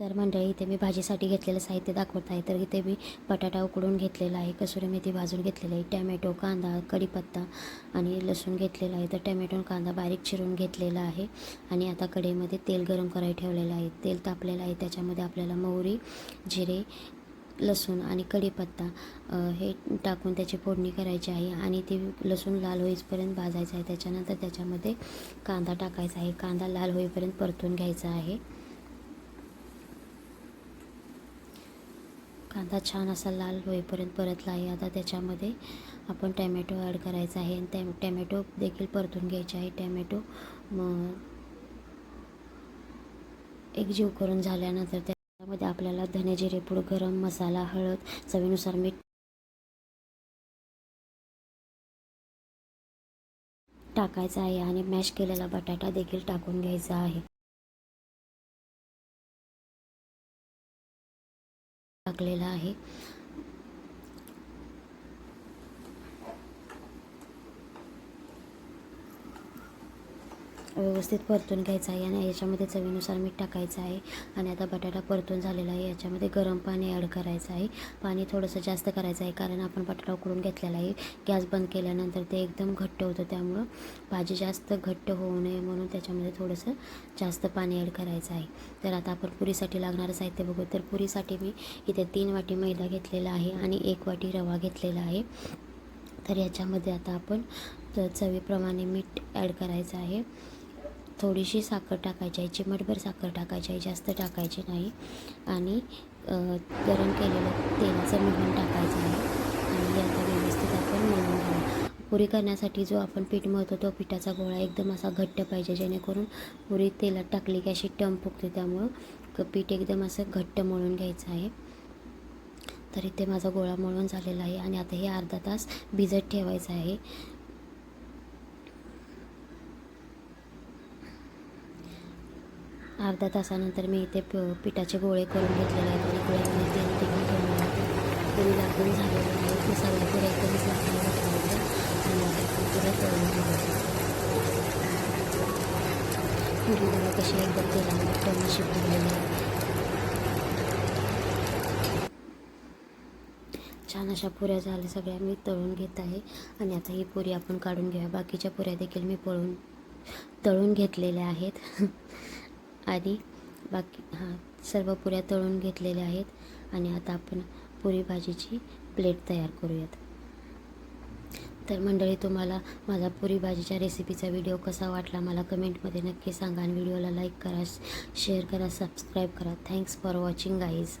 तर मंडळी इथे मी भाजीसाठी घेतलेलं साहित्य दाखवत आहे. तर इथे मी बटाटा उकडून घेतलेला आहे कसुरी मेथी भाजून घेतलेली आहे टॅमॅटो कांदा कढीपत्ता आणि लसूण घेतलेला आहे. तर टॅमॅटो कांदा बारीक चिरून घेतलेला आहे आणि आता कढईमध्ये तेल गरम करायला ठेवलेलं आहे. तेल तापलेलं आहे त्याच्यामध्ये आपल्याला मोहरी जिरे लसूण आणि कढीपत्ता हे टाकून त्याची फोडणी करायची आहे आणि ती लसूण लाल होईपर्यंत भाजायचं आहे. त्याच्यानंतर त्याच्यामध्ये कांदा टाकायचा आहे. कांदा लाल होईपर्यंत परतून घ्यायचा आहे. कांदा छान असा लाल होईपर्यंत परतला आहे. आता त्याच्यामध्ये आपण टॅमॅटो ॲड करायचा आहे. आणि त्या टॅमॅटो देखील परतून घ्यायचे आहे. टॅमॅटो एक एकजीव करून झाल्यानंतर त्यामध्ये आपल्याला धने जिरे गरम मसाला हळद चवीनुसार मीठ टाकायचा आहे. आणि मॅश केलेला बटाटा देखील टाकून घ्यायचा आहे. टाकलेला आहे. व्यवस्थित परतून घ्यायचा आहे आणि याच्यामध्ये चवीनुसार मीठ टाकायचं आहे. आणि आता बटाटा परतून झालेला आहे. याच्यामध्ये गरम पाणी ॲड करायचं आहे. पाणी थोडंसं जास्त करायचं आहे कारण आपण बटाटा उकडून घेतलेला आहे. गॅस बंद केल्यानंतर ते एकदम घट्ट होतं. त्यामुळं भाजी जास्त घट्ट होऊ नये म्हणून त्याच्यामध्ये थोडंसं जास्त पाणी ॲड करायचं आहे. तर आता आपण पुरीसाठी लागणारं साहित्य बघू तर पुरीसाठी मी इथे तीन वाटी मैदा घेतलेला आहे आणि एक वाटी रवा घेतलेला आहे. तर याच्यामध्ये आता आपण चवीप्रमाणे मीठ ॲड करायचं आहे. थोडीशी साखर टाकायची आहे. चिमटभर साखर टाकायची आहे. जास्त टाकायची नाही. आणि गरम केलेलं तेलाचं मिश्रण टाकायचं आहे. आणि आता व्यवस्थित आपण मिळून घ्यावं पुरी करण्यासाठी जो आपण पीठ मळतो तो पिठाचा गोळा एकदम असा घट्ट पाहिजे जेणेकरून पुरी तेलात टाकली की अशी टम फुगते त्यामुळं क- पीठ एकदम असं घट्ट मळून घ्यायचं आहे. तर इथे माझा गोळा मळून झालेला आहे. आणि आता हे अर्धा तास भिजत ठेवायचं आहे. अर्धा तासानंतर मी इथे प पिठाचे गोळे करून घेतलेले आहेत. आणि गोळ्यामध्ये तेल देखील ठेवलेलं होतं पुरी लागून झालेलं आहे. ती सगळ्या पुऱ्या एकदमच लागून घातलेल्या आणि आता आपण पुऱ्या तळून घ्यायच्या पुरी बघा कशी एकदम तेलामध्ये टमी शिकवलेली आहे. छान अशा पुऱ्या झाल्या सगळ्या. मी तळून घेत आहे. आणि आता ही पुरी आपण काढून घेऊया. बाकीच्या पुऱ्या देखील मी पळून तळून घेतलेल्या आहेत. आणि बाकी हां सर्व पुऱ्या तळून घेतलेल्या आहेत आणि आता आपण पुरी भाजीची प्लेट तयार करूयात. तर मंडळी तुम्हाला माझा पुरी भाजीच्या रेसिपीचा व्हिडिओ कसा वाटला मला कमेंटमध्ये नक्की सांगा आणि व्हिडिओला लाईक करा शेअर करा सबस्क्राईब करा. Thanks for watching guys.